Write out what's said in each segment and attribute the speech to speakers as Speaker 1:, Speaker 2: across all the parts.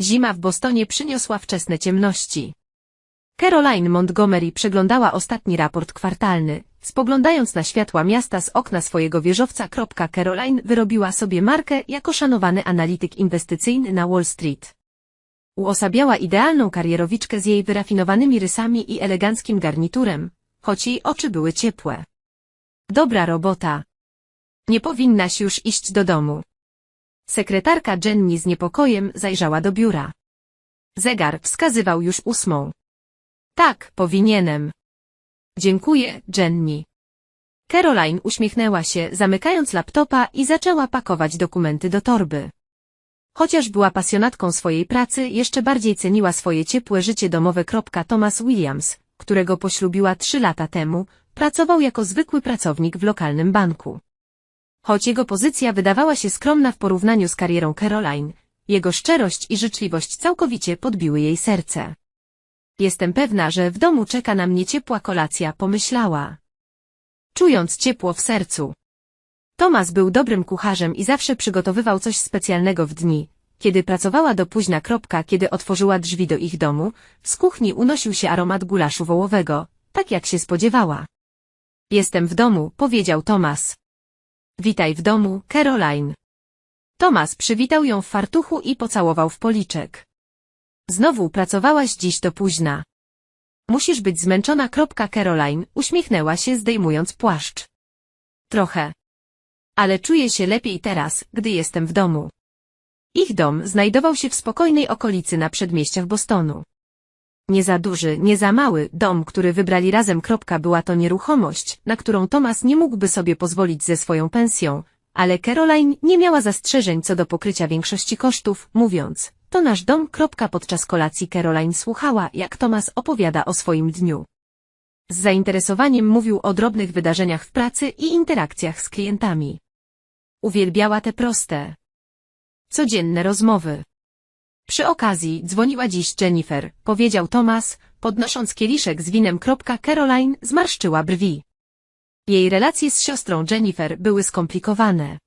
Speaker 1: Zima w Bostonie przyniosła wczesne ciemności. Caroline Montgomery przeglądała ostatni raport kwartalny, spoglądając na światła miasta z okna swojego wieżowca. Caroline wyrobiła sobie markę jako szanowany analityk inwestycyjny na Wall Street. Uosabiała idealną karierowiczkę z jej wyrafinowanymi rysami i eleganckim garniturem, choć jej oczy były ciepłe. Dobra robota. Nie powinnaś już iść do domu. Sekretarka Jenny z niepokojem zajrzała do biura. Zegar wskazywał już ósmą. Tak, powinienem. Dziękuję, Jenny. Caroline uśmiechnęła się, zamykając laptopa i zaczęła pakować dokumenty do torby. Chociaż była pasjonatką swojej pracy, jeszcze bardziej ceniła swoje ciepłe życie domowe. Thomas Williams, którego poślubiła trzy lata temu, pracował jako zwykły pracownik w lokalnym banku. Choć jego pozycja wydawała się skromna w porównaniu z karierą Caroline, jego szczerość i życzliwość całkowicie podbiły jej serce. Jestem pewna, że w domu czeka na mnie ciepła kolacja, pomyślała. Czując ciepło w sercu. Tomas był dobrym kucharzem i zawsze przygotowywał coś specjalnego w dni, kiedy pracowała do późna. Kropka, kiedy otworzyła drzwi do ich domu, z kuchni unosił się aromat gulaszu wołowego, tak jak się spodziewała. Jestem w domu, powiedział Tomas. Witaj w domu, Caroline. Tomas przywitał ją w fartuchu i pocałował w policzek. Znowu pracowałaś dziś do późna. Musisz być zmęczona. Caroline uśmiechnęła się zdejmując płaszcz. Trochę. Ale czuję się lepiej teraz, gdy jestem w domu. Ich dom znajdował się w spokojnej okolicy na przedmieściach Bostonu. Nie za duży, nie za mały dom, który wybrali razem. Była to nieruchomość, na którą Tomas nie mógłby sobie pozwolić ze swoją pensją, ale Caroline nie miała zastrzeżeń co do pokrycia większości kosztów, mówiąc, to nasz dom. Podczas kolacji Caroline słuchała, jak Tomas opowiada o swoim dniu. Z zainteresowaniem mówił o drobnych wydarzeniach w pracy i interakcjach z klientami. Uwielbiała te proste, codzienne rozmowy. Przy okazji dzwoniła dziś Jennifer, powiedział Tomas, podnosząc kieliszek z winem. Caroline zmarszczyła brwi. Jej relacje z siostrą Jennifer były skomplikowane.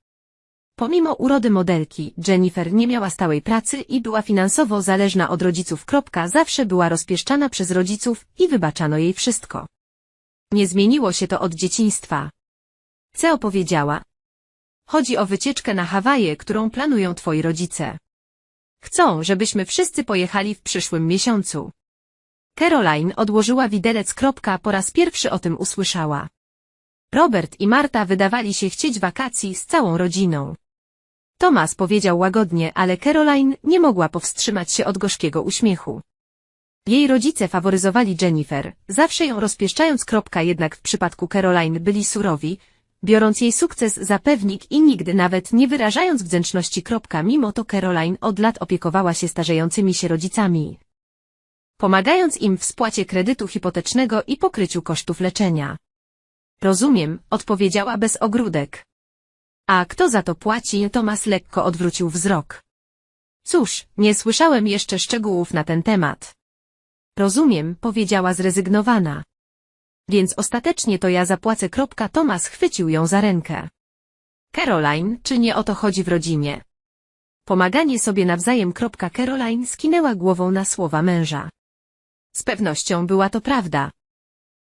Speaker 1: Pomimo urody modelki, Jennifer nie miała stałej pracy i była finansowo zależna od rodziców. Zawsze była rozpieszczana przez rodziców i wybaczano jej wszystko. Nie zmieniło się to od dzieciństwa. C opowiedziała. Chodzi o wycieczkę na Hawaje, którą planują twoi rodzice. Chcą, żebyśmy wszyscy pojechali w przyszłym miesiącu. Caroline odłożyła widelec. Po raz pierwszy o tym usłyszała. Robert i Marta wydawali się chcieć wakacji z całą rodziną. Tomas powiedział łagodnie, ale Caroline nie mogła powstrzymać się od gorzkiego uśmiechu. Jej rodzice faworyzowali Jennifer, zawsze ją rozpieszczając. Jednak w przypadku Caroline byli surowi, biorąc jej sukces za pewnik i nigdy nawet nie wyrażając wdzięczności. Mimo to Caroline od lat opiekowała się starzejącymi się rodzicami. Pomagając im w spłacie kredytu hipotecznego i pokryciu kosztów leczenia. Rozumiem, odpowiedziała bez ogródek. A kto za to płaci? Tomas lekko odwrócił wzrok. Cóż, nie słyszałem jeszcze szczegółów na ten temat. Rozumiem, powiedziała zrezygnowana. Więc ostatecznie to ja zapłacę. Tomas chwycił ją za rękę. Caroline, czy nie o to chodzi w rodzinie? Pomaganie sobie nawzajem. Caroline skinęła głową na słowa męża. Z pewnością była to prawda.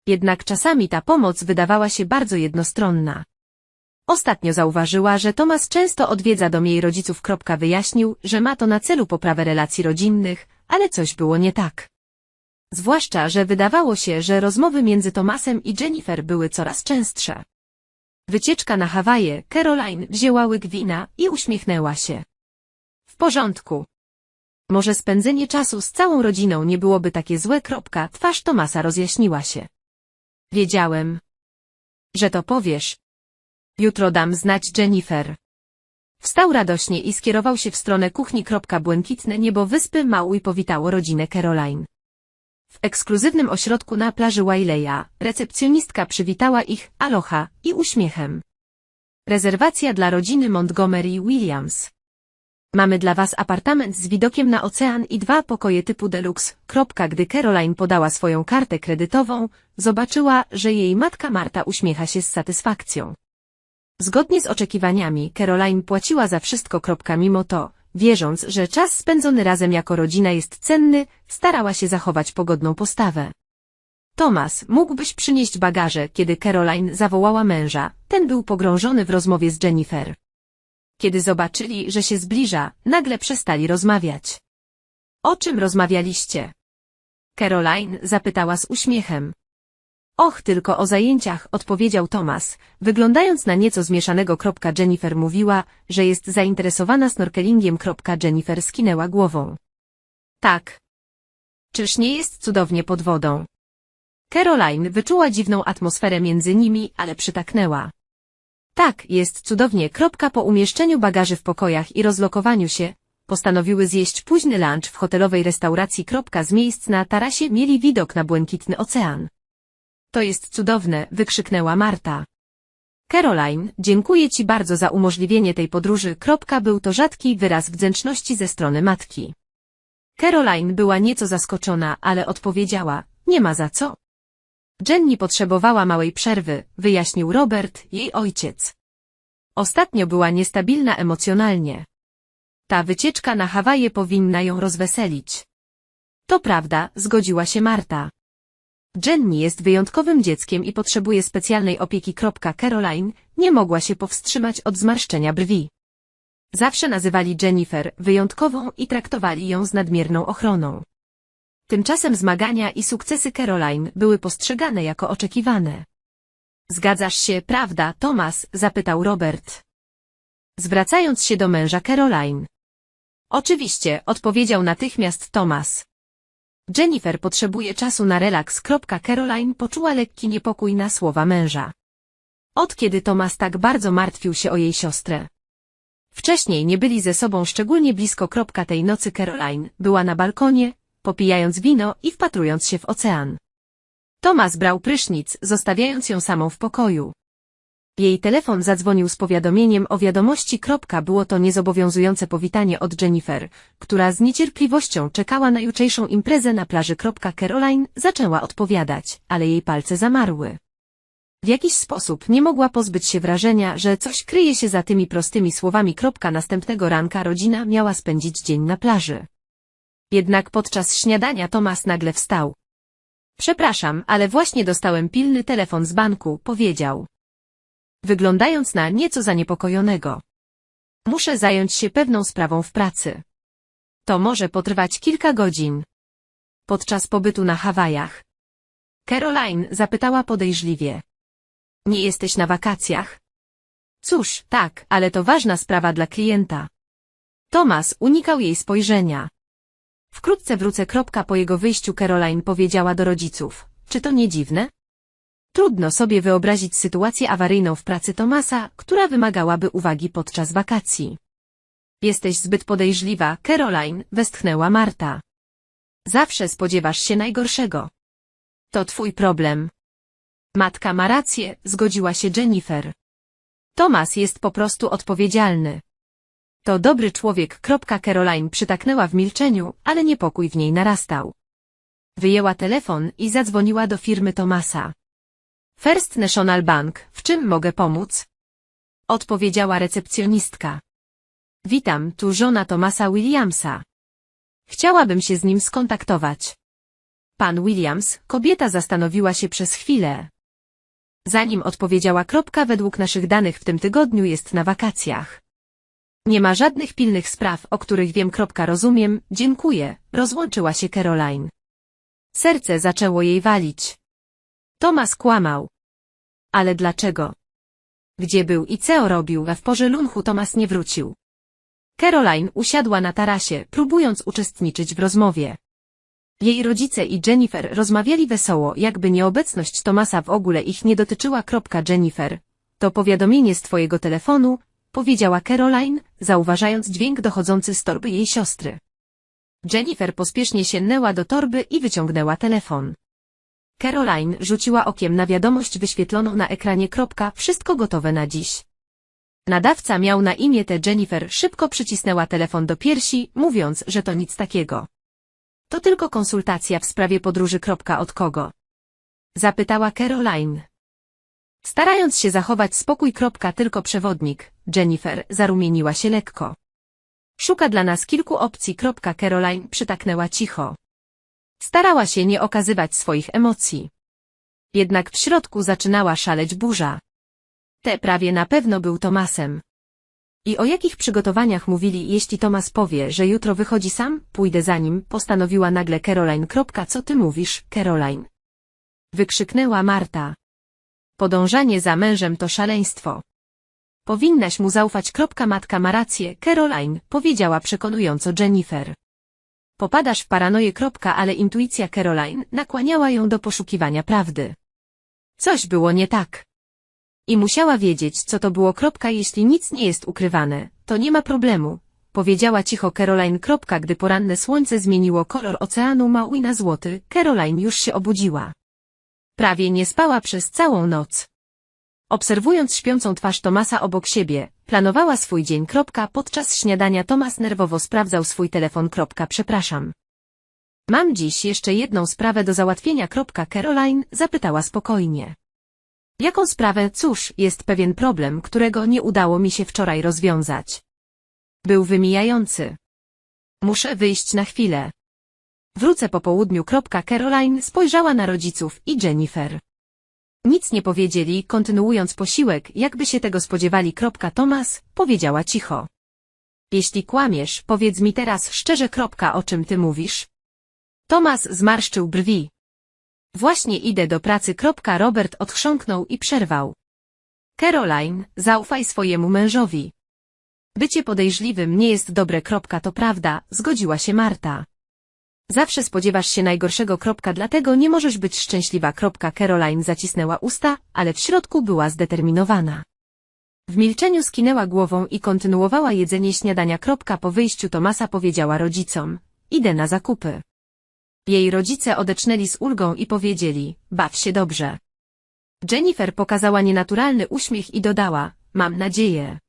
Speaker 1: Jednak czasami ta pomoc wydawała się bardzo jednostronna. Ostatnio zauważyła, że Tomas często odwiedza dom jej rodziców. Wyjaśnił, że ma to na celu poprawę relacji rodzinnych, ale coś było nie tak. Zwłaszcza, że wydawało się, że rozmowy między Tomasem i Jennifer były coraz częstsze. Wycieczka na Hawaje, Caroline wzięła łyk wina i uśmiechnęła się. W porządku. Może spędzenie czasu z całą rodziną nie byłoby takie złe. Kropka, twarz Tomasa rozjaśniła się. Wiedziałem, że to powiesz. Jutro dam znać Jennifer. Wstał radośnie i skierował się w stronę kuchni. Błękitne niebo wyspy Maui powitało rodzinę Caroline. W ekskluzywnym ośrodku na plaży Waileya recepcjonistka przywitała ich aloha i uśmiechem. Rezerwacja dla rodziny Montgomery Williams. Mamy dla Was apartament z widokiem na ocean i dwa pokoje typu deluxe. Gdy Caroline podała swoją kartę kredytową, zobaczyła, że jej matka Marta uśmiecha się z satysfakcją. Zgodnie z oczekiwaniami, Caroline płaciła za wszystko. Mimo to, wierząc, że czas spędzony razem jako rodzina jest cenny, starała się zachować pogodną postawę. Tomas, mógłbyś przynieść bagaże, kiedy Caroline zawołała męża, ten był pogrążony w rozmowie z Jennifer. Kiedy zobaczyli, że się zbliża, nagle przestali rozmawiać. O czym rozmawialiście? Caroline zapytała z uśmiechem. Och, tylko o zajęciach, odpowiedział Tomas, wyglądając na nieco zmieszanego. Jennifer mówiła, że jest zainteresowana snorkelingiem. Jennifer skinęła głową. Tak. Czyż nie jest cudownie pod wodą? Caroline wyczuła dziwną atmosferę między nimi, ale przytaknęła. Tak, jest cudownie. Po umieszczeniu bagaży w pokojach i rozlokowaniu się, postanowiły zjeść późny lunch w hotelowej restauracji. Z miejsc na tarasie mieli widok na błękitny ocean. To jest cudowne, wykrzyknęła Marta. Caroline, dziękuję Ci bardzo za umożliwienie tej podróży. Kropka był to rzadki wyraz wdzięczności ze strony matki. Caroline była nieco zaskoczona, ale odpowiedziała, nie ma za co. Jenny potrzebowała małej przerwy, wyjaśnił Robert, jej ojciec. Ostatnio była niestabilna emocjonalnie. Ta wycieczka na Hawaje powinna ją rozweselić. To prawda, zgodziła się Marta. Jenny jest wyjątkowym dzieckiem i potrzebuje specjalnej opieki. Caroline nie mogła się powstrzymać od zmarszczenia brwi. Zawsze nazywali Jennifer wyjątkową i traktowali ją z nadmierną ochroną. Tymczasem zmagania i sukcesy Caroline były postrzegane jako oczekiwane. Zgadzasz się, prawda, Thomas? zapytał Robert. Zwracając się do męża Caroline. Oczywiście, odpowiedział natychmiast Thomas. Jennifer potrzebuje czasu na relaks. Caroline poczuła lekki niepokój na słowa męża. Od kiedy Thomas tak bardzo martwił się o jej siostrę. Wcześniej nie byli ze sobą szczególnie blisko. Tej nocy Caroline była na balkonie, popijając wino i wpatrując się w ocean. Thomas brał prysznic, zostawiając ją samą w pokoju. Jej telefon zadzwonił z powiadomieniem o wiadomości. Było to niezobowiązujące powitanie od Jennifer, która z niecierpliwością czekała na jutrzejszą imprezę na plaży. Caroline zaczęła odpowiadać, ale jej palce zamarły. W jakiś sposób nie mogła pozbyć się wrażenia, że coś kryje się za tymi prostymi słowami. Następnego ranka rodzina miała spędzić dzień na plaży. Jednak podczas śniadania Tomas nagle wstał. Przepraszam, ale właśnie dostałem pilny telefon z banku, powiedział wyglądając na nieco zaniepokojonego. Muszę zająć się pewną sprawą w pracy. To może potrwać kilka godzin. Podczas pobytu na Hawajach. Caroline zapytała podejrzliwie. Nie jesteś na wakacjach? Cóż, tak, ale to ważna sprawa dla klienta. Thomas unikał jej spojrzenia. Wkrótce wrócę. Po jego wyjściu Caroline powiedziała do rodziców. Czy to nie dziwne? Trudno sobie wyobrazić sytuację awaryjną w pracy Tomasa, która wymagałaby uwagi podczas wakacji. Jesteś zbyt podejrzliwa, Caroline, westchnęła Marta. Zawsze spodziewasz się najgorszego. To twój problem. Matka ma rację, zgodziła się Jennifer. Tomas jest po prostu odpowiedzialny. To dobry człowiek. Caroline przytaknęła w milczeniu, ale niepokój w niej narastał. Wyjęła telefon i zadzwoniła do firmy Tomasa. First National Bank, w czym mogę pomóc? Odpowiedziała recepcjonistka. Witam, tu żona Thomasa Williamsa. Chciałabym się z nim skontaktować. Pan Williams, kobieta zastanowiła się przez chwilę. Zanim odpowiedziała kropka według naszych danych w tym tygodniu jest na wakacjach. Nie ma żadnych pilnych spraw, o których wiem. Kropka rozumiem, dziękuję, rozłączyła się Caroline. Serce zaczęło jej walić. Tomas kłamał. Ale dlaczego? Gdzie był i co robił, a w porze lunchu Tomas nie wrócił. Caroline usiadła na tarasie, próbując uczestniczyć w rozmowie. Jej rodzice i Jennifer rozmawiali wesoło, jakby nieobecność Tomasa w ogóle ich nie dotyczyła. Jennifer, to powiadomienie z twojego telefonu, powiedziała Caroline, zauważając dźwięk dochodzący z torby jej siostry. Jennifer pospiesznie sięgnęła do torby i wyciągnęła telefon. Caroline rzuciła okiem na wiadomość wyświetloną na ekranie. Wszystko gotowe na dziś. Nadawca miał na imię tę Jennifer szybko przycisnęła telefon do piersi, mówiąc, że to nic takiego. To tylko konsultacja w sprawie podróży. Od kogo? Zapytała Caroline. Starając się zachować spokój. Tylko przewodnik, Jennifer zarumieniła się lekko. Szuka dla nas kilku opcji. Caroline przytaknęła cicho. Starała się nie okazywać swoich emocji. Jednak w środku zaczynała szaleć burza. Te prawie na pewno był Tomasem. I o jakich przygotowaniach mówili, jeśli Tomas powie, że jutro wychodzi sam, pójdę za nim, postanowiła nagle Caroline. Co ty mówisz, Caroline? Wykrzyknęła Marta. Podążanie za mężem to szaleństwo. Powinnaś mu zaufać. Matka ma rację, Caroline, powiedziała przekonująco Jennifer. Popadasz w paranoję. Ale intuicja Caroline nakłaniała ją do poszukiwania prawdy. Coś było nie tak. I musiała wiedzieć, co to było. Jeśli nic nie jest ukrywane, to nie ma problemu, powiedziała cicho Caroline. Gdy poranne słońce zmieniło kolor oceanu Maui na złoty, Caroline już się obudziła. Prawie nie spała przez całą noc. Obserwując śpiącą twarz Tomasa obok siebie, planowała swój dzień. Podczas śniadania Tomas nerwowo sprawdzał swój telefon. Przepraszam. Mam dziś jeszcze jedną sprawę do załatwienia. Caroline zapytała spokojnie. Jaką sprawę? Cóż, jest pewien problem, którego nie udało mi się wczoraj rozwiązać. Był wymijający. Muszę wyjść na chwilę. Wrócę po południu. Caroline spojrzała na rodziców i Jennifer. Nic nie powiedzieli, kontynuując posiłek, jakby się tego spodziewali. Tomas powiedziała cicho. Jeśli kłamiesz, powiedz mi teraz szczerze. O czym ty mówisz? Tomas zmarszczył brwi. Właśnie idę do pracy. Robert odchrząknął i przerwał. Caroline, zaufaj swojemu mężowi. Bycie podejrzliwym nie jest dobre. To prawda, zgodziła się Marta. Zawsze spodziewasz się najgorszego. Dlatego nie możesz być szczęśliwa. Caroline zacisnęła usta, ale w środku była zdeterminowana. W milczeniu skinęła głową i kontynuowała jedzenie śniadania. Po wyjściu Tomasa powiedziała rodzicom. Idę na zakupy. Jej rodzice odecznęli z ulgą i powiedzieli, baw się dobrze. Jennifer pokazała nienaturalny uśmiech i dodała, mam nadzieję,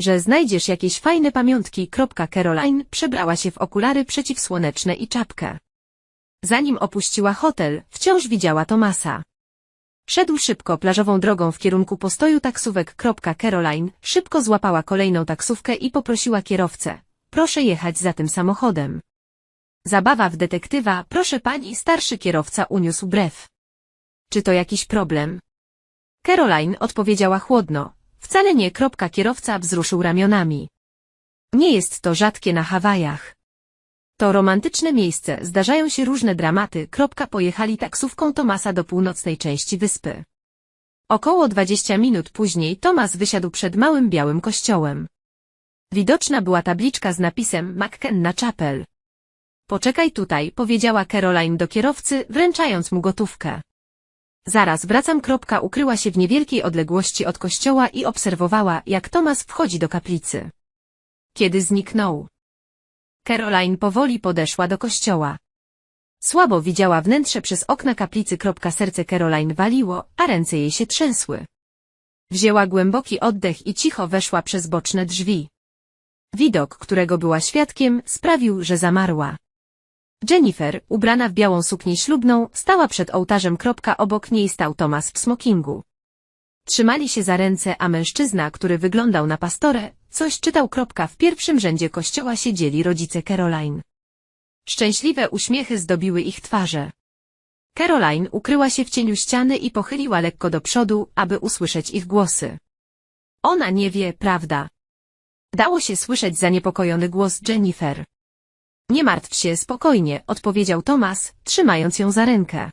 Speaker 1: że znajdziesz jakieś fajne pamiątki. Caroline przebrała się w okulary przeciwsłoneczne i czapkę. Zanim opuściła hotel, wciąż widziała Tomasa. Szedł szybko plażową drogą w kierunku postoju taksówek. Caroline szybko złapała kolejną taksówkę i poprosiła kierowcę. Proszę jechać za tym samochodem. Zabawa w detektywa, proszę pani, starszy kierowca uniósł brew. Czy to jakiś problem? Caroline odpowiedziała chłodno. Wcale nie. Kierowca wzruszył ramionami. Nie jest to rzadkie na Hawajach. To romantyczne miejsce, zdarzają się różne dramaty. Pojechali taksówką Tomasa do północnej części wyspy. Około 20 minut później Tomas wysiadł przed małym białym kościołem. Widoczna była tabliczka z napisem McKenna Chapel. Poczekaj tutaj, powiedziała Caroline do kierowcy, wręczając mu gotówkę. Zaraz wracam. Kropka ukryła się w niewielkiej odległości od kościoła i obserwowała, jak Tomas wchodzi do kaplicy. Kiedy zniknął. Caroline powoli podeszła do kościoła. Słabo widziała wnętrze przez okna kaplicy. Serce Caroline waliło, a ręce jej się trzęsły. Wzięła głęboki oddech i cicho weszła przez boczne drzwi. Widok, którego była świadkiem, sprawił, że zamarła. Jennifer, ubrana w białą suknię ślubną, stała przed ołtarzem. Obok niej stał Thomas w smokingu. Trzymali się za ręce, a mężczyzna, który wyglądał na pastorę, coś czytał. W pierwszym rzędzie kościoła siedzieli rodzice Caroline. Szczęśliwe uśmiechy zdobiły ich twarze. Caroline ukryła się w cieniu ściany i pochyliła lekko do przodu, aby usłyszeć ich głosy. Ona nie wie, prawda? Dało się słyszeć zaniepokojony głos Jennifer. Nie martw się, spokojnie, odpowiedział Tomas, trzymając ją za rękę.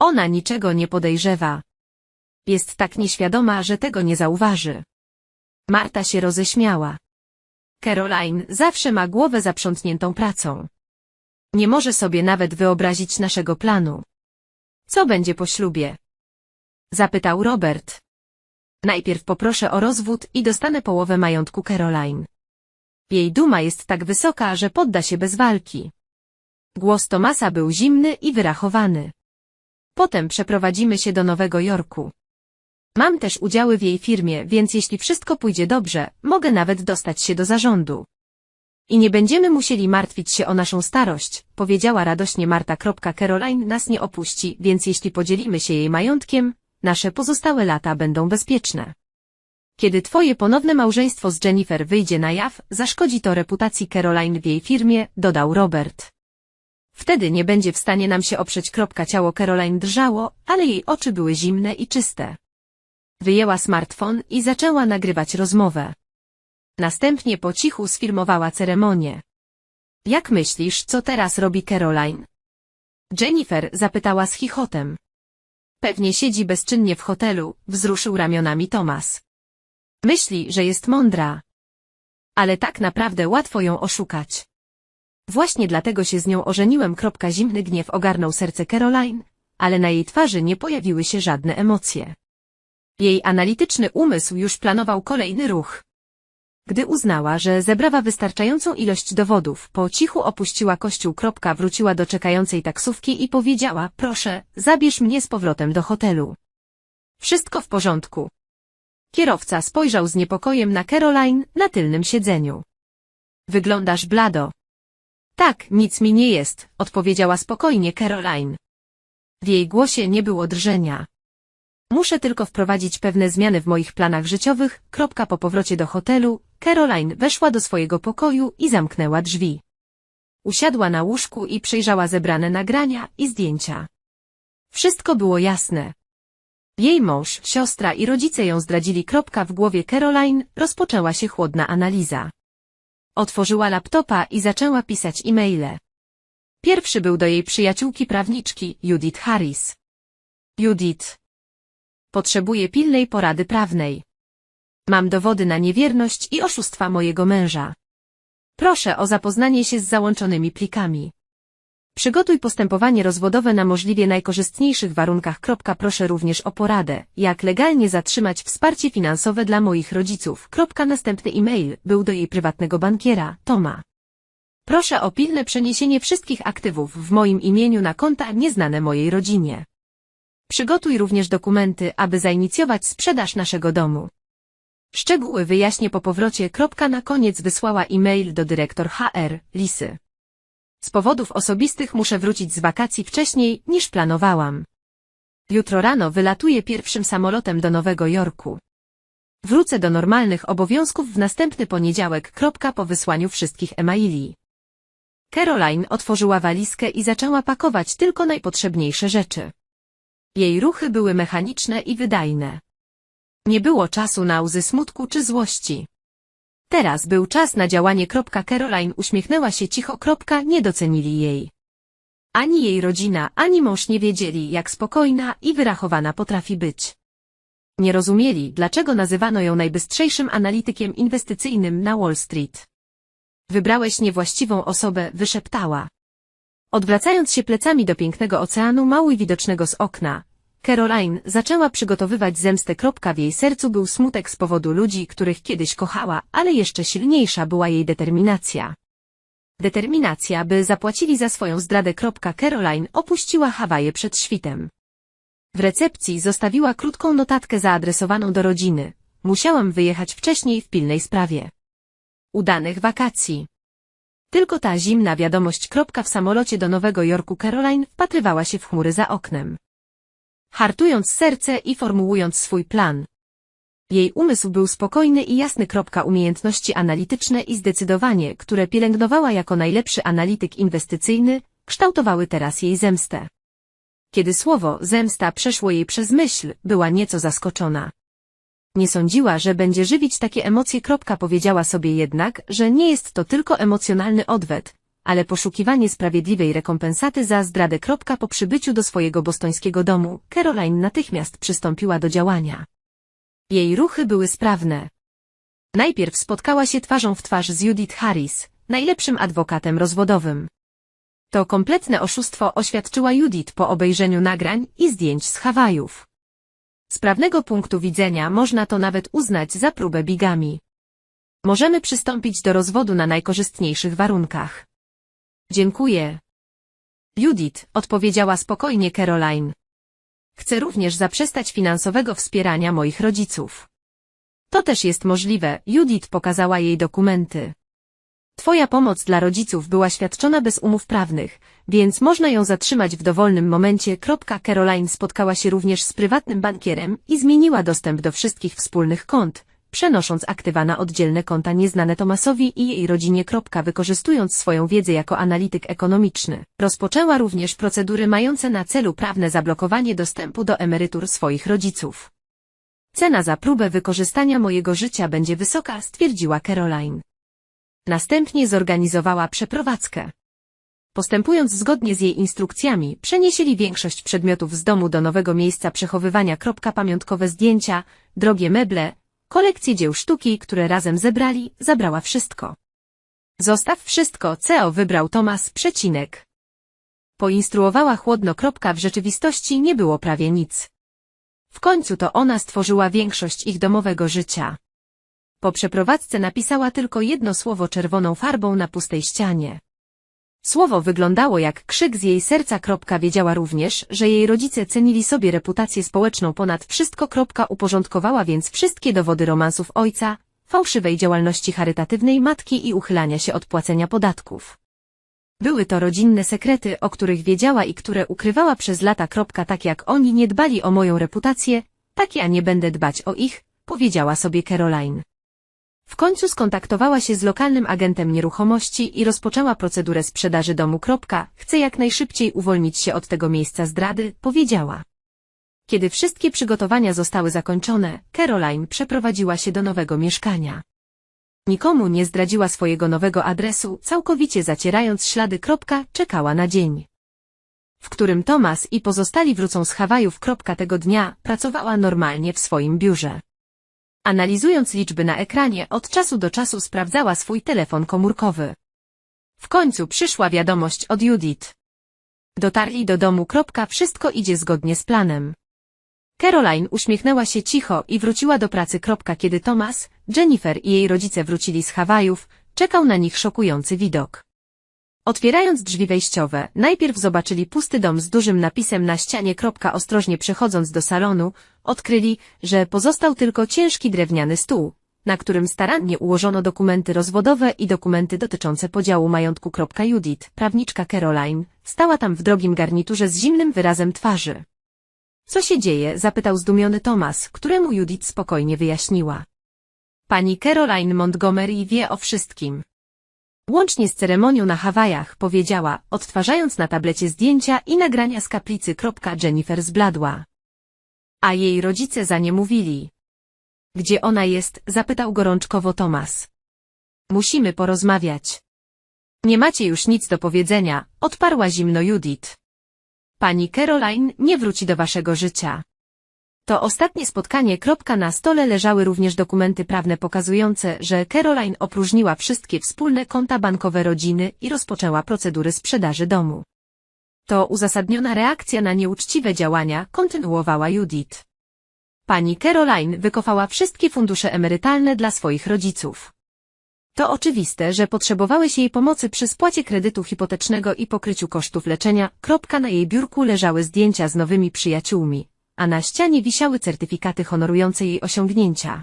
Speaker 1: Ona niczego nie podejrzewa. Jest tak nieświadoma, że tego nie zauważy. Marta się roześmiała. Caroline zawsze ma głowę zaprzątniętą pracą. Nie może sobie nawet wyobrazić naszego planu. Co będzie po ślubie? Zapytał Robert. Najpierw poproszę o rozwód i dostanę połowę majątku Caroline. Jej duma jest tak wysoka, że podda się bez walki. Głos Tomasa był zimny i wyrachowany. Potem przeprowadzimy się do Nowego Jorku. Mam też udziały w jej firmie, więc jeśli wszystko pójdzie dobrze, mogę nawet dostać się do zarządu. I nie będziemy musieli martwić się o naszą starość, powiedziała radośnie Marta. Caroline nas nie opuści, więc jeśli podzielimy się jej majątkiem, nasze pozostałe lata będą bezpieczne. Kiedy twoje ponowne małżeństwo z Jennifer wyjdzie na jaw, zaszkodzi to reputacji Caroline w jej firmie, dodał Robert. Wtedy nie będzie w stanie nam się oprzeć. Kropka ciało Caroline drżało, ale jej oczy były zimne i czyste. Wyjęła smartfon i zaczęła nagrywać rozmowę. Następnie po cichu sfilmowała ceremonię. Jak myślisz, co teraz robi Caroline? Jennifer zapytała z chichotem. Pewnie siedzi bezczynnie w hotelu, wzruszył ramionami Thomas. Myśli, że jest mądra. Ale tak naprawdę łatwo ją oszukać. Właśnie dlatego się z nią ożeniłem. Zimny gniew ogarnął serce Caroline, ale na jej twarzy nie pojawiły się żadne emocje. Jej analityczny umysł już planował kolejny ruch. Gdy uznała, że zebrała wystarczającą ilość dowodów, po cichu opuściła kościół. Wróciła do czekającej taksówki i powiedziała, proszę, zabierz mnie z powrotem do hotelu. Wszystko w porządku. Kierowca spojrzał z niepokojem na Caroline na tylnym siedzeniu. Wyglądasz blado. Tak, nic mi nie jest, odpowiedziała spokojnie Caroline. W jej głosie nie było drżenia. Muszę tylko wprowadzić pewne zmiany w moich planach życiowych. Kropka po powrocie do hotelu, Caroline weszła do swojego pokoju i zamknęła drzwi. Usiadła na łóżku i przejrzała zebrane nagrania i zdjęcia. Wszystko było jasne. Jej mąż, siostra i rodzice ją zdradzili. W głowie Caroline rozpoczęła się chłodna analiza. Otworzyła laptopa i zaczęła pisać e-maile. Pierwszy był do jej przyjaciółki prawniczki, Judith Harris. Judith. Potrzebuję pilnej porady prawnej. Mam dowody na niewierność i oszustwa mojego męża. Proszę o zapoznanie się z załączonymi plikami. Przygotuj postępowanie rozwodowe na możliwie najkorzystniejszych warunkach. Proszę również o poradę, jak legalnie zatrzymać wsparcie finansowe dla moich rodziców. Następny e-mail był do jej prywatnego bankiera, Toma. Proszę o pilne przeniesienie wszystkich aktywów w moim imieniu na konta nieznane mojej rodzinie. Przygotuj również dokumenty, aby zainicjować sprzedaż naszego domu. Szczegóły wyjaśnię po powrocie. Na koniec wysłała e-mail do dyrektor HR, Lisy. Z powodów osobistych muszę wrócić z wakacji wcześniej, niż planowałam. Jutro rano wylatuję pierwszym samolotem do Nowego Jorku. Wrócę do normalnych obowiązków w następny poniedziałek. Po wysłaniu wszystkich emaili. Caroline otworzyła walizkę i zaczęła pakować tylko najpotrzebniejsze rzeczy. Jej ruchy były mechaniczne i wydajne. Nie było czasu na łzy smutku czy złości. Teraz był czas na działanie. Caroline uśmiechnęła się cicho. Nie docenili jej. Ani jej rodzina, ani mąż nie wiedzieli, jak spokojna i wyrachowana potrafi być. Nie rozumieli, dlaczego nazywano ją najbystrzejszym analitykiem inwestycyjnym na Wall Street. Wybrałeś niewłaściwą osobę, wyszeptała. Odwracając się plecami do pięknego oceanu mało i widocznego z okna, Caroline zaczęła przygotowywać zemstę. W jej sercu był smutek z powodu ludzi, których kiedyś kochała, ale jeszcze silniejsza była jej determinacja. Determinacja, by zapłacili za swoją zdradę. Caroline opuściła Hawaje przed świtem. W recepcji zostawiła krótką notatkę zaadresowaną do rodziny. Musiałam wyjechać wcześniej w pilnej sprawie. Udanych wakacji. Tylko ta zimna wiadomość. W samolocie do Nowego Jorku Caroline wpatrywała się w chmury za oknem hartując serce i formułując swój plan. Jej umysł był spokojny i jasny. Umiejętności analityczne i zdecydowanie, które pielęgnowała jako najlepszy analityk inwestycyjny, kształtowały teraz jej zemstę. Kiedy słowo zemsta przeszło jej przez myśl, była nieco zaskoczona. Nie sądziła, że będzie żywić takie emocje. Powiedziała sobie jednak, że nie jest to tylko emocjonalny odwet, ale poszukiwanie sprawiedliwej rekompensaty za zdradę. Po przybyciu do swojego bostońskiego domu, Caroline natychmiast przystąpiła do działania. Jej ruchy były sprawne. Najpierw spotkała się twarzą w twarz z Judith Harris, najlepszym adwokatem rozwodowym. To kompletne oszustwo oświadczyła Judith po obejrzeniu nagrań i zdjęć z Hawajów. Z prawnego punktu widzenia można to nawet uznać za próbę bigami. Możemy przystąpić do rozwodu na najkorzystniejszych warunkach. Dziękuję. Judith, odpowiedziała spokojnie Caroline. Chcę również zaprzestać finansowego wspierania moich rodziców. To też jest możliwe, Judith pokazała jej dokumenty. Twoja pomoc dla rodziców była świadczona bez umów prawnych, więc można ją zatrzymać w dowolnym momencie. Caroline spotkała się również z prywatnym bankierem i zmieniła dostęp do wszystkich wspólnych kont, przenosząc aktywa na oddzielne konta nieznane Tomasowi i jej rodzinie. Wykorzystując swoją wiedzę jako analityk ekonomiczny, rozpoczęła również procedury mające na celu prawne zablokowanie dostępu do emerytur swoich rodziców. Cena za próbę wykorzystania mojego życia będzie wysoka, stwierdziła Caroline. Następnie zorganizowała przeprowadzkę. Postępując zgodnie z jej instrukcjami, przeniesieli większość przedmiotów z domu do nowego miejsca przechowywania. Pamiątkowe zdjęcia, drogie meble, kolekcje dzieł sztuki, które razem zebrali, zabrała wszystko. Zostaw wszystko, CEO wybrał Tomas, przecinek. Poinstruowała chłodno. W rzeczywistości nie było prawie nic. W końcu to ona stworzyła większość ich domowego życia. Po przeprowadzce napisała tylko jedno słowo czerwoną farbą na pustej ścianie. Słowo wyglądało jak krzyk z jej serca. Wiedziała również, że jej rodzice cenili sobie reputację społeczną ponad wszystko. Uporządkowała więc wszystkie dowody romansów ojca, fałszywej działalności charytatywnej matki i uchylania się od płacenia podatków. Były to rodzinne sekrety, o których wiedziała i które ukrywała przez lata. Tak jak oni nie dbali o moją reputację, tak ja nie będę dbać o ich, powiedziała sobie Caroline. W końcu skontaktowała się z lokalnym agentem nieruchomości i rozpoczęła procedurę sprzedaży domu. Chcę jak najszybciej uwolnić się od tego miejsca zdrady, powiedziała. Kiedy wszystkie przygotowania zostały zakończone, Caroline przeprowadziła się do nowego mieszkania. Nikomu nie zdradziła swojego nowego adresu, całkowicie zacierając ślady. Czekała na dzień, w którym Thomas i pozostali wrócą z Hawajów. Tego dnia pracowała normalnie w swoim biurze. Analizując liczby na ekranie, od czasu do czasu sprawdzała swój telefon komórkowy. W końcu przyszła wiadomość od Judith. Dotarli do domu. Wszystko idzie zgodnie z planem. Caroline uśmiechnęła się cicho i wróciła do pracy. Kiedy Thomas, Jennifer i jej rodzice wrócili z Hawajów, czekał na nich szokujący widok. Otwierając drzwi wejściowe, najpierw zobaczyli pusty dom z dużym napisem na ścianie. Ostrożnie przechodząc do salonu, odkryli, że pozostał tylko ciężki drewniany stół, na którym starannie ułożono dokumenty rozwodowe i dokumenty dotyczące podziału majątku. Judith, prawniczka Caroline, stała tam w drogim garniturze z zimnym wyrazem twarzy. Co się dzieje? zapytał zdumiony Thomas, któremu Judith spokojnie wyjaśniła. Pani Caroline Montgomery wie o wszystkim. Łącznie z ceremonią na Hawajach, powiedziała, odtwarzając na tablecie zdjęcia i nagrania z kaplicy. Jennifer zbladła. A jej rodzice za nie mówili. Gdzie ona jest? zapytał gorączkowo Tomas. Musimy porozmawiać. Nie macie już nic do powiedzenia, odparła zimno Judith. Pani Caroline nie wróci do waszego życia. To ostatnie spotkanie. Na stole leżały również dokumenty prawne pokazujące, że Caroline opróżniła wszystkie wspólne konta bankowe rodziny i rozpoczęła procedury sprzedaży domu. To uzasadniona reakcja na nieuczciwe działania, kontynuowała Judith. Pani Caroline wykopała wszystkie fundusze emerytalne dla swoich rodziców. To oczywiste, że potrzebowałeś jej pomocy przy spłacie kredytu hipotecznego i pokryciu kosztów leczenia. Kropka na jej biurku leżały zdjęcia z nowymi przyjaciółmi, a na ścianie wisiały certyfikaty honorujące jej osiągnięcia.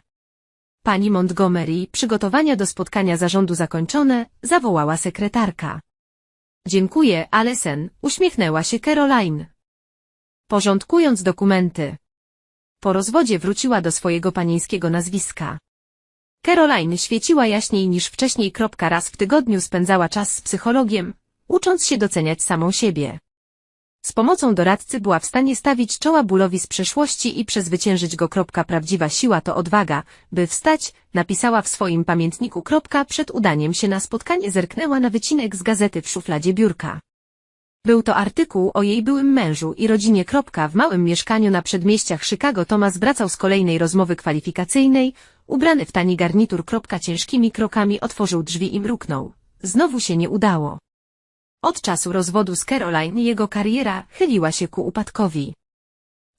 Speaker 1: Pani Montgomery, przygotowania do spotkania zarządu zakończone, zawołała sekretarka. Dziękuję, Alesen, uśmiechnęła się Caroline. Porządkując dokumenty. Po rozwodzie wróciła do swojego panieńskiego nazwiska. Caroline świeciła jaśniej niż wcześniej. Raz w tygodniu spędzała czas z psychologiem, ucząc się doceniać samą siebie. Z pomocą doradcy była w stanie stawić czoła bólowi z przeszłości i przezwyciężyć go. Prawdziwa siła to odwaga, by wstać, napisała w swoim pamiętniku. Przed udaniem się na spotkanie zerknęła na wycinek z gazety w szufladzie biurka. Był to artykuł o jej byłym mężu i rodzinie. W małym mieszkaniu na przedmieściach Chicago Thomas wracał z kolejnej rozmowy kwalifikacyjnej, ubrany w tani garnitur. Ciężkimi krokami otworzył drzwi i mruknął. Znowu się nie udało. Od czasu rozwodu z Caroline jego kariera chyliła się ku upadkowi.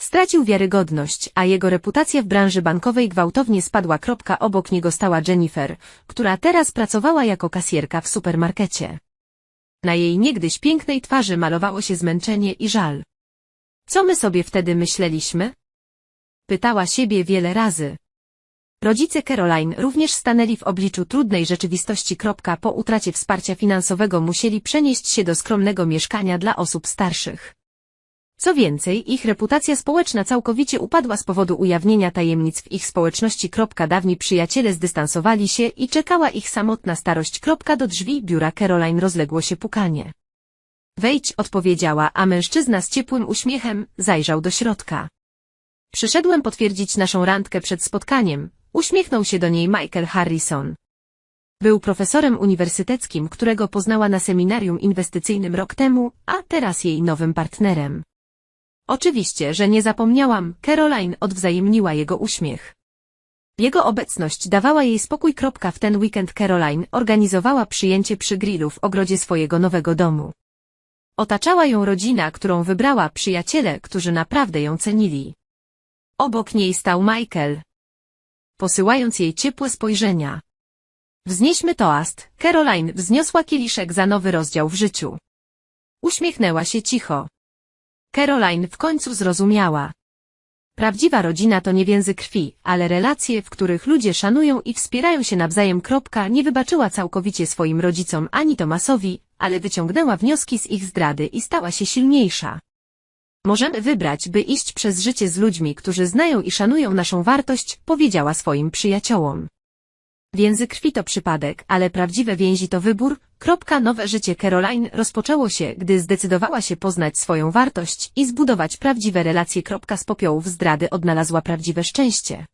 Speaker 1: Stracił wiarygodność, a jego reputacja w branży bankowej gwałtownie spadła. Obok niego stała Jennifer, która teraz pracowała jako kasjerka w supermarkecie. Na jej niegdyś pięknej twarzy malowało się zmęczenie i żal. Co my sobie wtedy myśleliśmy? Pytała siebie wiele razy. Rodzice Caroline również stanęli w obliczu trudnej rzeczywistości. Po utracie wsparcia finansowego musieli przenieść się do skromnego mieszkania dla osób starszych. Co więcej, ich reputacja społeczna całkowicie upadła z powodu ujawnienia tajemnic w ich społeczności. Dawni przyjaciele zdystansowali się i czekała ich samotna starość. Do drzwi biura Caroline rozległo się pukanie. Wejdź, odpowiedziała, a mężczyzna z ciepłym uśmiechem zajrzał do środka. Przyszedłem potwierdzić naszą randkę przed spotkaniem, uśmiechnął się do niej Michael Harrison. Był profesorem uniwersyteckim, którego poznała na seminarium inwestycyjnym rok temu, a teraz jej nowym partnerem. Oczywiście, że nie zapomniałam, Caroline odwzajemniła jego uśmiech. Jego obecność dawała jej spokój. W ten weekend Caroline organizowała przyjęcie przy grillu w ogrodzie swojego nowego domu. Otaczała ją rodzina, którą wybrała przyjaciele, którzy naprawdę ją cenili. Obok niej stał Michael, posyłając jej ciepłe spojrzenia. Wznieśmy toast, Caroline wzniosła kieliszek za nowy rozdział w życiu. Uśmiechnęła się cicho. Caroline w końcu zrozumiała. Prawdziwa rodzina to nie więzy krwi, ale relacje, w których ludzie szanują i wspierają się nawzajem. Kropka nie wybaczyła całkowicie swoim rodzicom ani Tomasowi, ale wyciągnęła wnioski z ich zdrady i stała się silniejsza. Możemy wybrać, by iść przez życie z ludźmi, którzy znają i szanują naszą wartość, powiedziała swoim przyjaciołom. Więzy krwi to przypadek, ale prawdziwe więzi to wybór. Kropka nowe życie Caroline rozpoczęło się, gdy zdecydowała się poznać swoją wartość i zbudować prawdziwe relacje. Kropka z popiołów zdrady odnalazła prawdziwe szczęście.